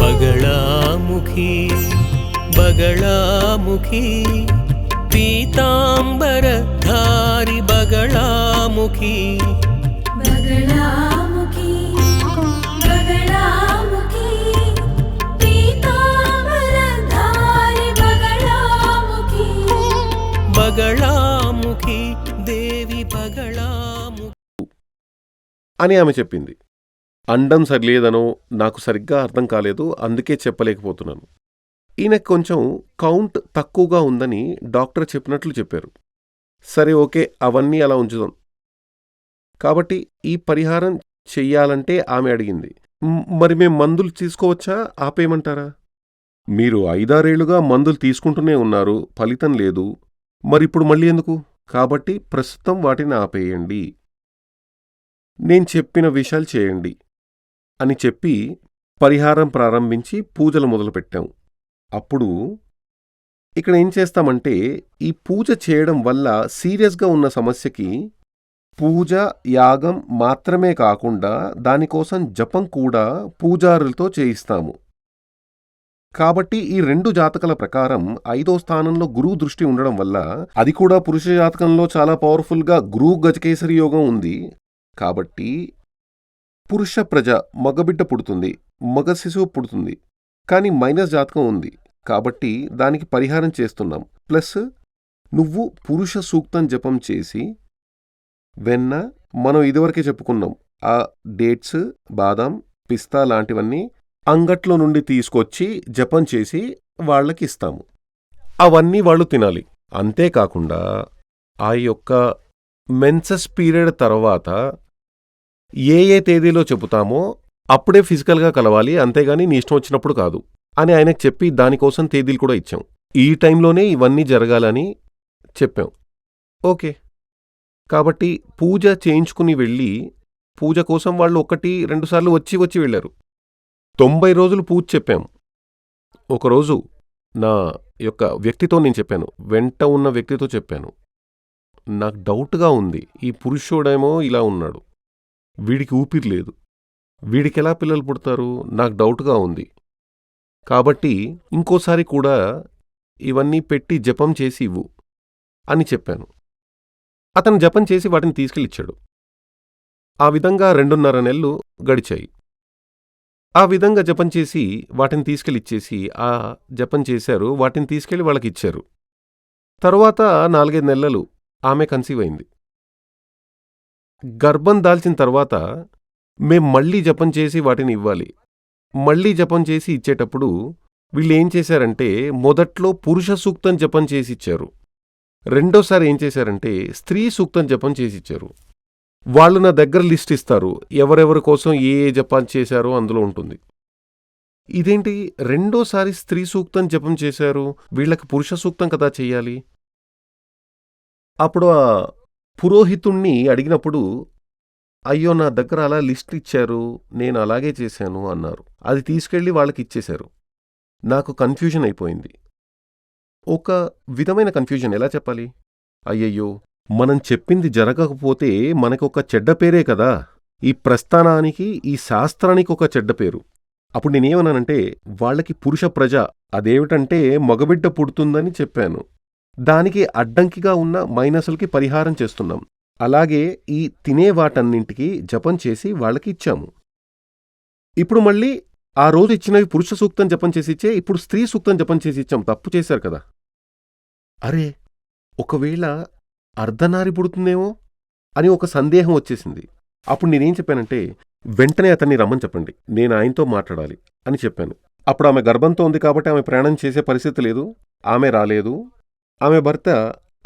బగళాముఖి బగళాముఖి పీతాంబరధారి బగళాముఖి. బగళాముఖి బగళాముఖి పీతాంబరధారి బగళాముఖి. బగళాముఖి దేవి బగళాముఖి. అని ఆమె చెప్పింది. అండం సరిలేదనో నాకు సరిగ్గా అర్థం కాలేదు అందుకే చెప్పలేకపోతున్నాను. ఈయనకు కొంచెం కౌంట్ తక్కువగా ఉందని డాక్టర్ చెప్పినట్లు చెప్పారు. సరే ఓకే అవన్నీ అలా ఉంచుదాం. కాబట్టి ఈ పరిహారం చెయ్యాలంటే ఆమె అడిగింది. మరి మేం మందులు తీసుకోవచ్చా? ఆపేయమంటారా? మీరు ఐదారేళ్ళుగా మందులు తీసుకుంటూనే ఉన్నారు ఫలితం లేదు. మరిప్పుడు మళ్ళీ ఎందుకు? కాబట్టి ప్రస్తుతం వాటిని ఆపేయండి. నేను చెప్పిన విషయాలు చేయండి. అని చెప్పి పరిహారం ప్రారంభించి పూజలు మొదలుపెట్టాం. అప్పుడు ఇక్కడ ఏం చేస్తామంటే ఈ పూజ చేయడం వల్ల సీరియస్గా ఉన్న సమస్యకి పూజ యాగం మాత్రమే కాకుండా దానికోసం జపం కూడా పూజారులతో చేయిస్తాము. కాబట్టి ఈ రెండు జాతకాల ప్రకారం ఐదో స్థానంలో గురువు దృష్టి ఉండడం వల్ల అది కూడా పురుష జాతకంలో చాలా పవర్ఫుల్గా గురువు గజకేసరి యోగం ఉంది. కాబట్టి పురుష ప్రజ మగబిడ్డ పుడుతుంది మగ శిశువు పుడుతుంది. కానీ మైనస్ జాతకం ఉంది. కాబట్టి దానికి పరిహారం చేస్తున్నాం. ప్లస్ నువ్వు పురుష సూక్తం జపం చేసి వెన్న మనం ఇదివరకే చెప్పుకున్నాం. ఆ డేట్స్ బాదాం పిస్తా లాంటివన్నీ అంగట్లో నుండి తీసుకొచ్చి జపం చేసి వాళ్ళకి ఇస్తాము. అవన్నీ వాళ్ళు తినాలి. అంతేకాకుండా ఆ యొక్క మెన్సస్ పీరియడ్ తర్వాత ఏ ఏ తేదీలో చెబుతామో అప్పుడే ఫిజికల్గా కలవాలి అంతేగాని నీ ఇష్టం వచ్చినప్పుడు కాదు అని ఆయనకు చెప్పి దానికోసం తేదీలు కూడా ఇచ్చాం. ఈ టైంలోనే ఇవన్నీ జరగాలని చెప్పాం. ఓకే. కాబట్టి పూజ చేయించుకుని వెళ్ళి పూజ కోసం వాళ్ళు ఒకటి రెండుసార్లు వచ్చి వచ్చి వెళ్ళారు. తొంభై రోజులు పూజ చెప్పాం. ఒకరోజు నా యొక్క వ్యక్తితో నేను చెప్పాను. వెంట ఉన్న వ్యక్తితో చెప్పాను. నాకు డౌట్గా ఉంది. ఈ పురుషుడేమో ఇలా ఉన్నాడు. వీడికి ఊపిరి లేదు. వీడికెలా పిల్లలు పుడతారు? నాకు డౌట్గా ఉంది. కాబట్టి ఇంకోసారి కూడా ఇవన్నీ పెట్టి జపం చేసి ఇవ్వు అని చెప్పాను. అతను జపం చేసి వాటిని తీసుకెళ్ళిచ్చాడు. ఆ విధంగా రెండున్నర నెలలు గడిచాయి. ఆ విధంగా జపం చేసి వాటిని తీసుకెళ్ళిచ్చేసి ఆ జపం చేశారు. వాటిని తీసుకెళ్ళి వాళ్ళకి ఇచ్చారు తరువాత నాలుగైదు నెలలు ఆమె కన్సీవ్ అయింది. గర్భం దాల్చిన తర్వాత మేం మళ్ళీ జపం చేసి వాటిని ఇవ్వాలి. మళ్ళీ జపం చేసి ఇచ్చేటప్పుడు వీళ్ళు ఏం చేశారంటే మొదట్లో పురుష సూక్తం జపం చేసి ఇచ్చారు. రెండోసారి ఏం చేశారంటే స్త్రీ సూక్తం జపం చేసి ఇచ్చారు. వాళ్ళు నా దగ్గర లిస్ట్ ఇస్తారు. ఎవరెవరి కోసం ఏ ఏ జపాలు చేశారో అందులో ఉంటుంది. ఇదేంటి? రెండోసారి స్త్రీ సూక్తం జపం చేశారు. వీళ్ళకి పురుష సూక్తం కదా చెయ్యాలి అప్పుడు ఆ పురోహితుణ్ణి అడిగినప్పుడు అయ్యో నా దగ్గర అలా లిస్ట్ ఇచ్చారు నేను అలాగే చేశాను అన్నారు. అది తీసుకెళ్ళి వాళ్ళకి ఇచ్చేశారు నాకు కన్ఫ్యూజన్ అయిపోయింది. ఒక విధమైన కన్ఫ్యూజన్ ఎలా చెప్పాలి? అయ్యయ్యో మనం చెప్పింది జరగకపోతే మనకొక చెడ్డ పేరే కదా. ఈ ప్రస్థానానికి ఈ శాస్త్రానికి ఒక చెడ్డ పేరు. అప్పుడు నేనేమన్నానంటే వాళ్ళకి పురుష ప్రజ అదేమిటంటే మగబిడ్డ పుడుతుందని చెప్పాను. దానికి అడ్డంకిగా ఉన్న మైనసులకి పరిహారం చేస్తున్నాం. అలాగే ఈ తినే వాటన్నింటికి జపం చేసి వాళ్ళకి ఇచ్చాము. ఇప్పుడు మళ్ళీ ఆ రోజు ఇచ్చినవి పురుష సూక్తం జపం చేసి ఇచ్చే ఇప్పుడు స్త్రీ సూక్తం జపం చేసి ఇచ్చాం. తప్పు చేశారు కదా. అరే ఒకవేళ అర్ధనారి పుడుతుందేమో అని ఒక సందేహం వచ్చేసింది. అప్పుడు నేనేం చెప్పానంటే వెంటనే అతన్ని రమ్మని చెప్పండి. నేను ఆయనతో మాట్లాడాలి అని చెప్పాను. అప్పుడు ఆమె గర్భంతో ఉంది కాబట్టి ఆమె ప్రయాణం చేసే పరిస్థితి లేదు. ఆమె రాలేదు. ఆమె భర్త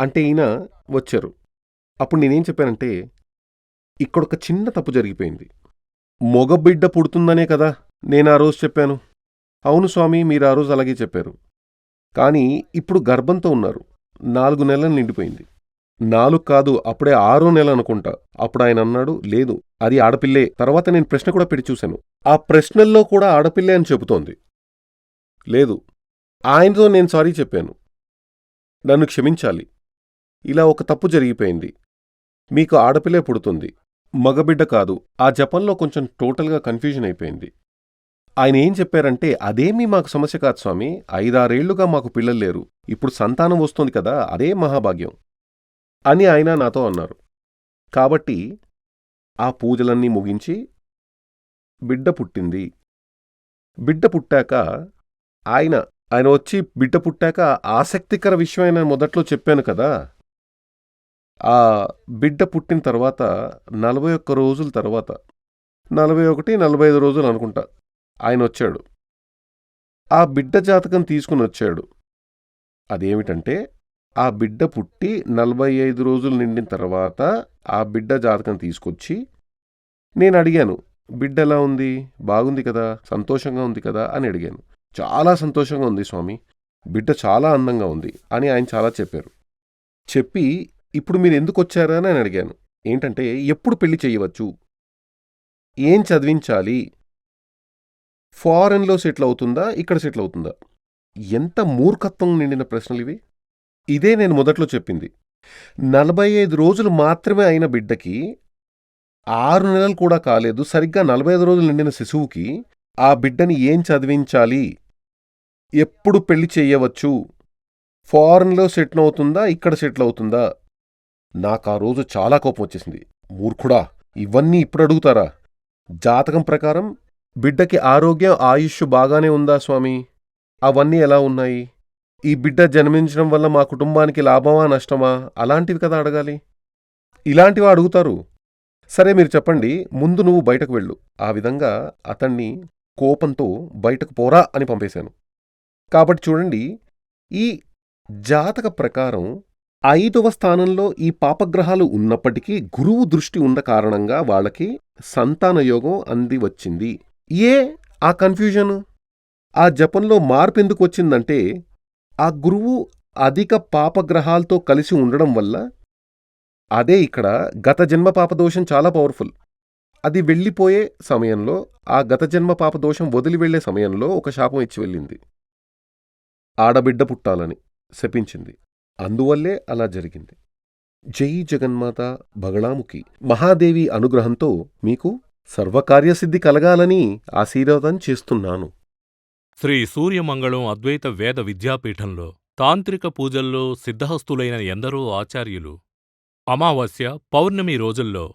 అంటే ఈయన వచ్చారు. అప్పుడు నేనేం చెప్పానంటే ఇక్కడొక చిన్న తప్పు జరిగిపోయింది. మొగబిడ్డ పుడుతుందనే కదా నేను ఆ రోజు చెప్పాను. అవును స్వామి మీరు ఆ రోజు అలాగే చెప్పారు. కానీ ఇప్పుడు గర్భంతో ఉన్నారు. నాలుగు నెలలు నిండిపోయింది. నాలుగు కాదు అప్పుడే ఆరో నెల అనుకుంటా. అప్పుడు ఆయన అన్నాడు లేదు అది ఆడపిల్లే. తర్వాత నేను ప్రశ్న కూడా పెట్టి చూశాను. ఆ ప్రశ్నల్లో కూడా ఆడపిల్లే అని చెబుతోంది. లేదు ఆయనతో నేను సారీ చెప్పాను. నన్ను క్షమించాలి. ఇలా ఒక తప్పు జరిగిపోయింది. మీకు ఆడపిల్లే పుడుతుంది. మగబిడ్డ కాదు. ఆ జపంలో కొంచెం టోటల్గా కన్ఫ్యూజన్ అయిపోయింది. ఆయన ఏం చెప్పారంటే అదేమీ మాకు సమస్య కాదు స్వామి. ఐదారేళ్ళుగా మాకు పిల్లలు లేరు. ఇప్పుడు సంతానం వస్తుంది కదా అదే మహాభాగ్యం. అని ఆయన నాతో అన్నారు. కాబట్టి ఆ పూజలన్నీ ముగించి బిడ్డ పుట్టింది. బిడ్డ పుట్టాక ఆయన ఆయన వచ్చి బిడ్డ పుట్టాక ఆసక్తికర విషయం నేను మొదట్లో చెప్పాను కదా. ఆ బిడ్డ పుట్టిన తర్వాత నలభై ఒక్క రోజుల తర్వాత నలభై ఒకటి నలభై ఐదు రోజులు అనుకుంటా ఆయన వచ్చాడు ఆ బిడ్డ జాతకం తీసుకుని వచ్చాడు. అదేమిటంటే ఆ బిడ్డ పుట్టి నలభై ఐదు రోజులు నిండిన తర్వాత ఆ బిడ్డ జాతకం తీసుకొచ్చి నేను అడిగాను బిడ్డ ఎలా ఉంది? బాగుంది కదా? సంతోషంగా ఉంది కదా? అని అడిగాను. చాలా సంతోషంగా ఉంది స్వామి. బిడ్డ చాలా అందంగా ఉంది అని ఆయన చాలా చెప్పారు. చెప్పి ఇప్పుడు మీరు ఎందుకు వచ్చారా? అని నేను అడిగాను. ఏంటంటే ఎప్పుడు పెళ్ళి చేయవచ్చు? ఏం చదివించాలి? ఫారెన్లో సెటిల్ అవుతుందా? ఇక్కడ సెటిల్ అవుతుందా? ఎంత మూర్ఖత్వం నిండిన ప్రశ్నలు ఇవి. ఇదే నేను మొదట్లో చెప్పింది. నలభై ఐదు రోజులు మాత్రమే అయిన బిడ్డకి ఆరు నెలలు కూడా కాలేదు. సరిగ్గా నలభై ఐదు రోజులు నిండిన శిశువుకి ఆ బిడ్డని ఏం చదివించాలి? ఎప్పుడు పెళ్ళి చేయవచ్చు? ఫారెన్లో సెటిల్ అవుతుందా? ఇక్కడ సెటిల్ అవుతుందా? నాకు ఆ రోజు చాలా కోపం వచ్చేసింది. మూర్ఖుడా ఇవన్నీ ఇప్పుడు అడుగుతారా? జాతకం ప్రకారం బిడ్డకి ఆరోగ్యం ఆయుష్ బాగానే ఉందా స్వామి? అవన్నీ ఎలా ఉన్నాయి? ఈ బిడ్డ జన్మించడం వల్ల మా కుటుంబానికి లాభమా నష్టమా? అలాంటివి కదా అడగాలి. ఇలాంటివి అడుగుతారు. సరే మీరు చెప్పండి ముందు నువ్వు బయటకు వెళ్ళు. ఆ విధంగా అతన్ని కోపంతో బయటకు పోరా అని పంపేశాను. కాబట్టి చూడండి ఈ జాతక ప్రకారం ఐదవ స్థానంలో ఈ పాపగ్రహాలు ఉన్నప్పటికీ గురువు దృష్టి ఉన్న కారణంగా వాళ్ళకి సంతాన యోగం అంది వచ్చింది. ఏ ఆ కన్ఫ్యూజన్? ఆ జపంలో మార్పు ఎందుకు వచ్చిందంటే ఆ గురువు అధిక పాపగ్రహాలతో కలిసి ఉండడం వల్ల అదే ఇక్కడ గత జన్మ పాపదోషం చాలా పవర్ఫుల్ అది వెళ్ళిపోయే సమయంలో ఆ గత జన్మ పాపదోషం వదిలి వెళ్ళే సమయంలో ఒక శాపం ఇచ్చి వెళ్ళింది. ఆడబిడ్డ పుట్టాలని శపించింది. అందువల్లే అలా జరిగింది. జై జగన్మాత బగళాముఖి. మహాదేవి అనుగ్రహంతో మీకు సర్వకార్యసిద్ధి కలగాలని ఆశీర్వాదం చేస్తున్నాను. శ్రీ సూర్యమంగళం అద్వైత వేద విద్యాపీఠంలో తాంత్రిక పూజల్లో సిద్ధహస్తులైన ఎందరో ఆచార్యులు. అమావాస్య పౌర్ణమి రోజుల్లో